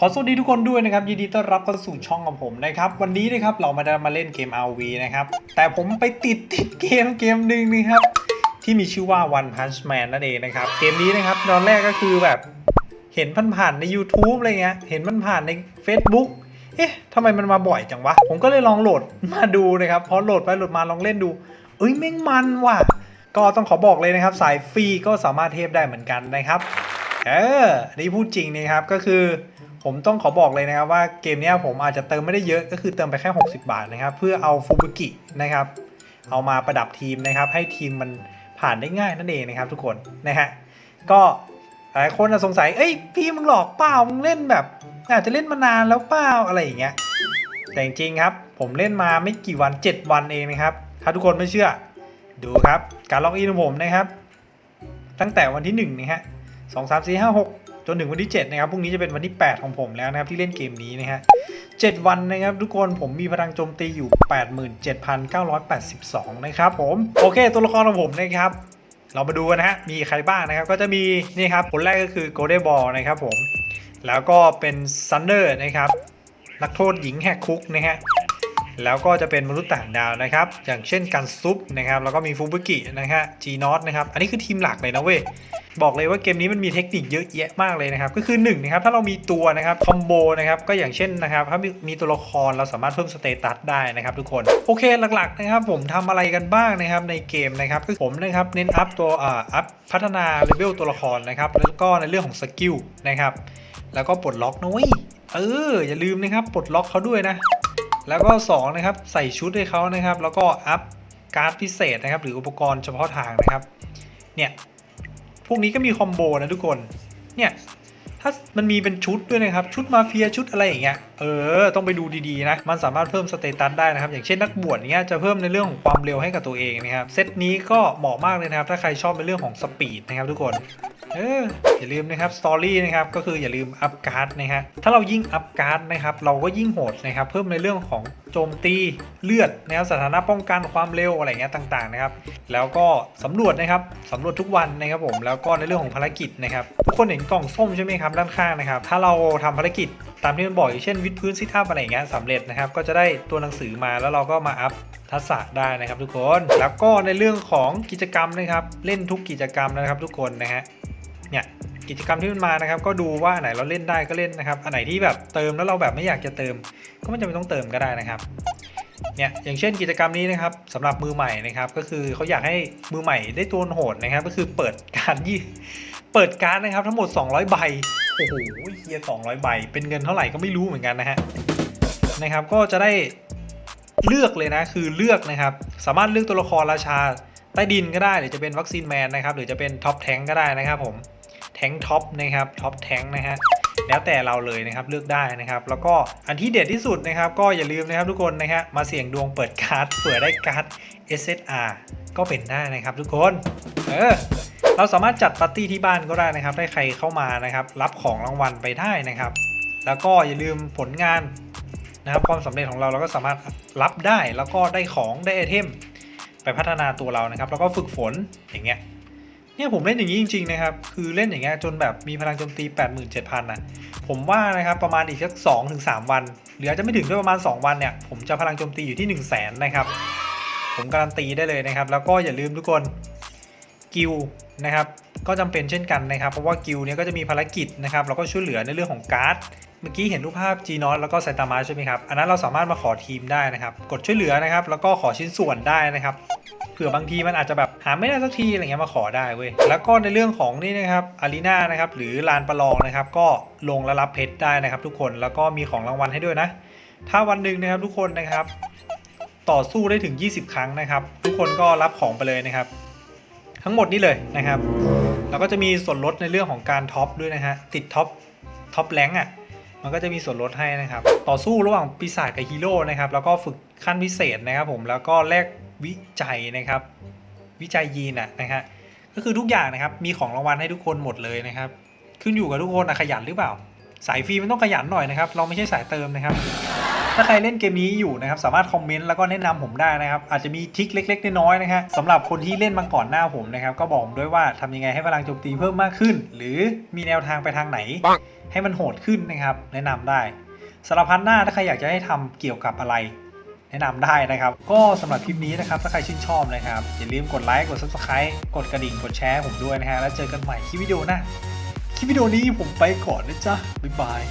ขอสวัสดีทุกคนด้วยนะครับยินดีต้อนรับเข้าสู่ช่องของผมนะครับวันนี้นะครับเรามาได้มาเล่นเกม RV นะครับแต่ผมไปติดติดเกมเกมหนึ่งนะครับที่มีชื่อว่า One Punch Man นั่นเองนะครับเกมนี้นะครับตอนแรกก็คือแบบเห็นผ่านๆใน YouTube อะไรเงี้ยเห็นมันผ่านใน Facebook เอ๊ะทำไมมันมาบ่อยจังวะ ผมก็เลยลองโหลดมาดูนะครับพอโหลดไปโหลดมาลองเล่นดู เอ้ยแม่งมันว่ะก็ต้องขอบอกเลยนะครับสายฟรีก็สามารถเทพได้เหมือนกันนะครับ เอออันนี้พูดจริงนะครับก็คือผมต้องขอบอกเลยนะครับว่าเกมนี้ผมอาจจะเติมไม่ได้เยอะก็คือเติมไปแค่ 60 บาทนะครับ เพื่อเอาฟูบุกินะครับ เอามาประดับทีมนะครับ ให้ทีมมันผ่านได้ง่ายนั่นเองนะครับ ทุกคนนะฮะก็หลายคนสงสัยเอ้ยพี่มึงหลอกเปล่ามึงเล่นแบบ อาจจะเล่นมานานแล้วเปล่าอะไรอย่างเงี้ยแต่จริงครับ ผมเล่นมาไม่กี่วัน 7 วันเองนะครับ ถ้าทุกคนไม่เชื่อ ดูครับ การล็อกอินของผมนะครับ ตั้งแต่วันที่1นะฮะ สองสามสี่ห้าหกจนถึงวันที่ 7 นะครับ พรุ่งนี้จะเป็นวันที่ 8 ของผมแล้วนะครับ ที่เล่นเกมนี้นะฮะ7วันนะครับทุกคนผมมีพลังโจมตีอยู่ 87,982 นะครับผมโอเค ตัวละครของผมนะครับเรามาดูกันนะฮะมีใครบ้างนะครับ ก็จะมีนี่ครับคนแรกก็คือโกลเด้บอลนะครับผมแล้วก็เป็นซันเดอร์นะครับนักโทษหญิงแหกคุกนะฮะ แล้วก็จะเป็นมนุษย์ต่างดาวนะครับ อย่างเช่นกันซุปนะครับ แล้วก็มีฟูบุกินะฮะจีนอตนะครับ อันนี้คือทีมหลักเลยนะเว้ย บอกเลยว่าเกมนี้มันมีเทคนิคเยอะแยะมากเลยนะครับ ก็คือ1นงนะครับ ถ้าเรามีตัวนะครับคอมโบนะครับ ก็อย่างเช่นนะครับ ถ้ามีตัวละครเราสามารถเพิ่มสเตตัสได้นะครับทุกคน โอเคหลักๆนะครับ ผมทำอะไรกันบ้างนะครับในเกมนะครับคือผมนะครับเน้นอัพตัวอ่าอัพพัฒนาเลเวลตัวละครนะครับ แล้วก็ในเรื่องของสกิลนะครับ แล้วก็ปลดล็อกนะเว้ย เอออย่าลืมนะครับปลดล็อกเขาด้วยนะ แล้วก็2นะครับใส่ชุดให้เขานะครับ แล้วก็อัพการ์ดพิเศษนะครับ หรืออุปกรณ์เฉพาะทางนะครับ เนี่ย พวกนี้ก็มีคอมโบนะทุกคน เนี่ย ถ้ามันมีเป็นชุดด้วยนะครับ ชุดมาเฟียชุดอะไรอย่างเงี้ย เออ ต้องไปดูดีๆนะ มันสามารถเพิ่มสเตตัสได้นะครับ อย่างเช่นนักบวชเนี้ยจะเพิ่มในเรื่องของความเร็วให้กับตัวเองนะครับ เซตนี้ก็เหมาะมากเลยนะครับ ถ้าใครชอบในเรื่องของสปีดนะครับทุกคน เอออย่าลืมนะครับสตอรี่นะครับก็คืออย่าลืมอัพการ์ดนะฮะถ้าเรายิ่งอัพการ์ดนะครับเราก็ยิ่งโหดนะครับเพิ่มในเรื่องของโจมตีเลือดนะครับสถานะป้องกันความเร็วอะไรเงี้ยต่างๆนะครับแล้วก็สำรวจนะครับสำรวจทุกวันนะครับผมแล้วก็ในเรื่องของภารกิจนะครับทุกคนเห็นกล่องส้มใช่ไหมครับด้านข้างนะครับถ้าเราทำภารกิจตามที่มันบอกอย่างเช่นวิดพื้นซิทอัพอะไรเงี้ยสำเร็จนะครับก็จะได้ตัวหนังสือมาแล้วเราก็มาอัพทักษะได้นะครับทุกคน แล้วก็ในเรื่องของกิจกรรมนะครับ เล่นทุกกิจกรรมนะครับทุกคนนะฮะ เนี่ยกิจกรรมที่มันมานะครับ ก็ดูว่าไหนเราเล่นได้ก็เล่นนะครับ อันไหนที่แบบเติมแล้วเราแบบไม่อยากจะเติม ก็ไม่จำเป็นต้องเติมก็ได้นะครับเนี่ยอย่างเช่นกิจกรรมนี้นะครับสำหรับมือใหม่นะครับ ก็คือเขาอยากให้มือใหม่ได้ตัวโหดนะครับ ก็คือเปิดการยี่เปิดการดนะครับ ทั้งหมด 200 ใบโอ้โหเฮีย200 ใบ เป็นเงินเท่าไหร่ก็ไม่รู้เหมือนกันนะฮะนะครับ ก็จะได้เลือกเลยนะคือเลือกนะครับ สามารถเลือกตัวละครราชาใต้ดินก็ได้หรือจะเป็นวัคซีนแมนนะครับ หรือจะเป็นท็อปแทงก็ได้นะครับผม งท็อปนะครับท็อปแทงนะฮะแล้วแต่เราเลยนะครับเลือกได้นะครับ แล้วก็อันที่เด็ดที่สุดนะครับ ก็อย่าลืมนะครับทุกคนนะฮะมาเสี่ยงดวงเปิดการ์ดเผื่อได้การ์ด SSR ก็เป็นได้นะครับทุกคนเออเราสามารถจัดปาร์ตี้ที่บ้านก็ได้นะครับ ได้ใครเข้ามานะครับ รับของรางวัลไปได้นะครับ แล้วก็อย่าลืมผลงานนะครับความสำเร็จของเราเราก็สามารถรับได้แล้วก็ได้ของได้ไอเทมไปพัฒนาตัวเรานะครับ แล้วก็ฝึกฝนอย่างเงี้ย เนี่ยผมเล่นอย่างนี้จริง ๆ นะครับ คือเล่นอย่างเงี้ยจนแบบมีพลังโจมตี 87,000นะผมว่านะครับประมาณอีกสัก2ถึง3วัน หรืออาจจะไม่ถึงด้วยประมาณ 2 วันเนี่ย ผมจะพลังโจมตีอยู่ที่ 1 0 0 0 0แสนนะครับผมการันตีได้เลยนะครับ แล้วก็อย่าลืมทุกคนกิลนะครับก็จำเป็นเช่นกันนะครับ เพราะว่ากิลเนี่ยก็จะมีภารกิจนะครับแล้วก็ช่วยเหลือในเรื่องของการ์ด มื่อกี้เห็นรูปภาพ G n o t แล้วก็ไซตามะใช่ไหมครับ อันนั้นเราสามารถมาขอทีมได้นะครับ กดช่วยเหลือนะครับ แล้วก็ขอชิ้นส่วนได้นะครับเผื่อบางทีมันอาจจะแบบหาไม่ได้สักทีอะไรเงี้ยมาขอได้เว้ย แล้วก็ในเรื่องของนี่นะครับอารีนานะครับหรือลานประลองนะครับ ก็ลงและรับเพชรได้นะครับ ทุกคนแล้วก็มีของรางวัลให้ด้วยนะ ถ้าวันหนึ่งนะครับทุกคนนะครับ ต่อสู้ได้ถึง 20 ครั้งนะครับ ทุกคนก็รับของไปเลยนะครับ ทั้งหมดนี่เลยนะครับ แล้วก็จะมีส่วนลดในเรื่องของการท็อปด้วยนะฮะติดท็อปท็อปแรงอะ มันก็จะมีส่วนลดให้นะครับ ต่อสู้ระหว่างปีศาจกับฮีโร่นะครับ แล้วก็ฝึกขั้นพิเศษนะครับผม แล้วก็แลกวิจัยนะครับ วิจัยยีนอะนะฮะ ก็คือทุกอย่างนะครับ มีของรางวัลให้ทุกคนหมดเลยนะครับ ขึ้นอยู่กับทุกคนนะขยันหรือเปล่า สายฟรีมันต้องขยันหน่อยนะครับ เราไม่ใช่สายเติมนะครับ ถ้าใครเล่นเกมนี้อยู่นะครับสามารถคอมเมนต์แล้วก็แนะนำผมได้นะครับอาจจะมีทริคเล็ก ๆ น้อยๆนะฮะสำหรับคนที่เล่นมาก่อนหน้าผมนะครับก็บอกผมด้วยว่าทำยังไงให้พลังโจมตีเพิ่มมากขึ้น หรือมีแนวทางไปทางไหน ให้มันโหดขึ้นนะครับแนะนำได้สารพัดหน้าถ้าใครอยากจะให้ทำเกี่ยวกับอะไรแนะนำได้นะครับ ก็สำหรับคลิปนี้นะครับ ถ้าใครชื่นชอบนะครับ อย่าลืมกดไลค์ กด subscribe กดกระดิ่ง กดแชร์ผมด้วยนะฮะ แล้วเจอกันใหม่คลิปวิดีโอหน้าคลิปวิดีโอนี้ผมไปก่อนนะจ๊ะ บ๊ายบาย